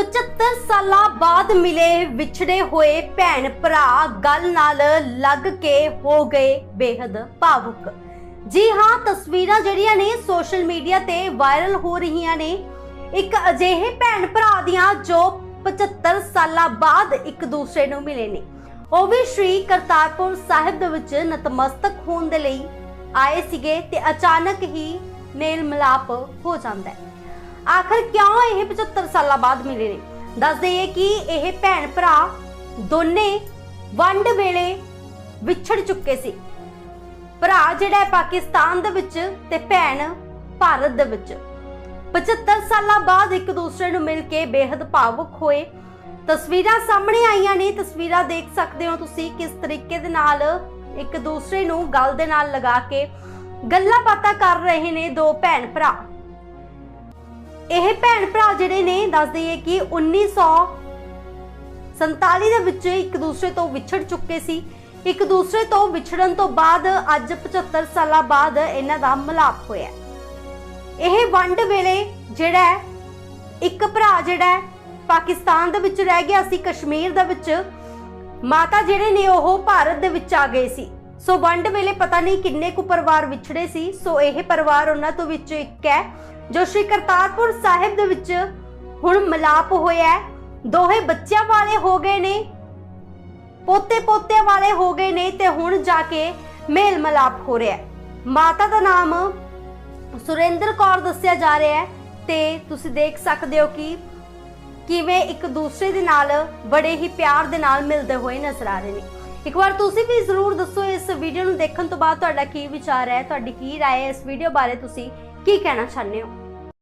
75 ਸਾਲਾਂ ਬਾਅਦ ਮਿਲੇ ਵਿਛੜੇ ਹੋਏ ਭੈਣ ਭਰਾ ਗੱਲ ਨਾਲ ਲੱਗ ਕੇ ਹੋ ਗਏ ਬੇहद ਭਾਵੁਕ। ਜੀ ਹਾਂ, ਤਸਵੀਰਾਂ ਜਿਹੜੀਆਂ ਨੇ ਸੋਸ਼ਲ ਮੀਡੀਆ ਤੇ ਵਾਇਰਲ ਹੋ ਰਹੀਆਂ ਨੇ। ਇੱਕ ਅਜਿਹੇ ਭੈਣ ਭਰਾ ਦੀਆਂ ਜੋ 75 ਸਾਲਾਂ ਬਾਅਦ ਇੱਕ ਦੂਸਰੇ ਨੂੰ ਮਿਲੇ ਨੇ। ਉਹ ਵੀ ਸ਼੍ਰੀ ਕਰਤਾਰਪੁਰ ਸਾਹਿਬ ਦੇ ਵਿੱਚ ਨਤਮਸਤਕ ਹੋਣ ਦੇ ਲਈ ਆਏ ਸੀਗੇ ਤੇ ਅਚਾਨਕ ਹੀ ਮੇਲ ਮਿਲਾਪ ਹੋ ਜਾਂਦਾ ਹੈ। ਆਖਰ ਕਿਉਂ ਇਹ 75 ਸਾਲਾਂ ਬਾਅਦ ਮਿਲੇ ਨੇ? ਦੱਸ ਦਈਏ ਕਿ ਇਹ ਭੈਣ ਭਰਾ ਦੋਨੇ ਵੰਡ ਵੇਲੇ ਵਿਛੜ ਚੁੱਕੇ ਸੀ। ਭਰਾ ਜਿਹੜਾ ਪਾਕਿਸਤਾਨ ਦੇ ਵਿੱਚ ਤੇ ਭੈਣ ਭਾਰਤ ਦੇ ਵਿੱਚ। 75 ਸਾਲਾਂ ਬਾਅਦ ਇੱਕ ਦੂਸਰੇ ਨੂੰ ਮਿਲ ਕੇ ਬੇहद ਭਾਵੁਕ ਹੋਏ। ਤਸਵੀਰਾਂ ਸਾਹਮਣੇ ਆਈਆਂ ਨੇ। ਤਸਵੀਰਾਂ ਦੇਖ ਸਕਦੇ ਹੋ ਤੁਸੀਂ ਕਿਸ ਤਰੀਕੇ ਦੇ ਨਾਲ ਇੱਕ ਦੂਸਰੇ ਨੂੰ ਗਲ ਦੇ ਨਾਲ ਲਗਾ ਕੇ ਗੱਲਾਂ ਬਾਤਾਂ ਕਰ ਰਹੇ ਨੇ ਦੋ ਭੈਣ ਭਰਾ। ਇਹ ਭੈਣ ਭਰਾ ਜਿਹੜੇ ਨੇ, ਦੱਸ ਦਈਏ ਕਿ 1947 ਦੇ ਵਿੱਚ ਇੱਕ ਦੂਸਰੇ ਤੋਂ ਵਿਛੜ ਚੁੱਕੇ ਸੀ। ਇੱਕ ਦੂਸਰੇ ਤੋਂ ਵਿਛੜਨ ਤੋਂ ਬਾਅਦ ਅੱਜ 75 ਸਾਲਾਂ ਬਾਅਦ ਇਹਨਾਂ ਦਾ ਮਿਲਾਪ ਹੋਇਆ ਇਹ ਵੰਡ ਵੇਲੇ ਜਿਹੜਾ ਇੱਕ ਭਰਾ ਜਿਹੜਾ ਪਾਕਿਸਤਾਨ ਦੇ ਵਿੱਚ ਰਹਿ ਗਿਆ ਸੀ, ਕਸ਼ਮੀਰ ਦੇ ਵਿੱਚ। ਮਾਤਾ ਜਿਹੜੇ ਨੇ, ਉਹ ਭਾਰਤ ਦੇ ਵਿੱਚ ਆ ਗਏ ਸੀ। ਸੋ ਵੰਡ ਵੇਲੇ ਪਤਾ ਨਹੀਂ ਕਿੰਨੇ ਕੁ ਪਰਿਵਾਰ ਵਿਛੜੇ ਸੀ। ਸੋ ਇਹ ਪਰਿਵਾਰ ਉਹਨਾਂ ਤੋਂ ਵਿੱਚ ਇੱਕ ਹੈ। ਜੋ ਸ਼੍ਰੀ ਕਰਤਾਰਪੁਰ ਸਾਹਿਬ ਦੇ ਵਿੱਚ ਹੁਣ ਮਿਲਾਪ ਹੋਇਆ ਹੈ ਦੋਹੇ ਬੱਚਿਆਂ ਵਾਲੇ ਹੋ ਗਏ ਨੇ ਪੋਤੇ ਪੋਤਿਆਂ ਵਾਲੇ ਹੋ ਗਏ ਨੇ ਤੇ ਹੁਣ ਜਾ ਕੇ ਮੇਲ ਮਿਲਾਪ ਹੋ ਰਿਹਾ ਹੈ ਮਾਤਾ ਦਾ ਨਾਮ ਸੁਰਿੰਦਰ ਕੌਰ ਦੱਸਿਆ ਜਾ ਰਿਹਾ ਹੈ ਤੇ ਤੁਸੀਂ ਦੇਖ ਸਕਦੇ ਹੋ ਕਿ ਕਿਵੇਂ ਇੱਕ ਦੂਸਰੇ ਦੇ ਨਾਲ ਬੜੇ ਹੀ ਪਿਆਰ ਦੇ ਨਾਲ ਮਿਲਦੇ ਹੋਏ ਨਜ਼ਰ ਆ ਰਹੇ ਨੇ ਇੱਕ ਵਾਰ ਤੁਸੀਂ ਵੀ ਜ਼ਰੂਰ ਦੱਸੋ ਇਸ ਵੀਡੀਓ ਨੂੰ ਦੇਖਣ ਤੋਂ ਬਾਅਦ ਤੁਹਾਡਾ ਕੀ ਵਿਚਾਰ ਹੈ ਤੁਹਾਡੀ ਕੀ رائے ਹੈ ਇਸ ਵੀਡੀਓ ਬਾਰੇ ਤੁਸੀਂ ਕੀ ਕਹਿਣਾ ਚਾਹੁੰਦੇ ਹੋ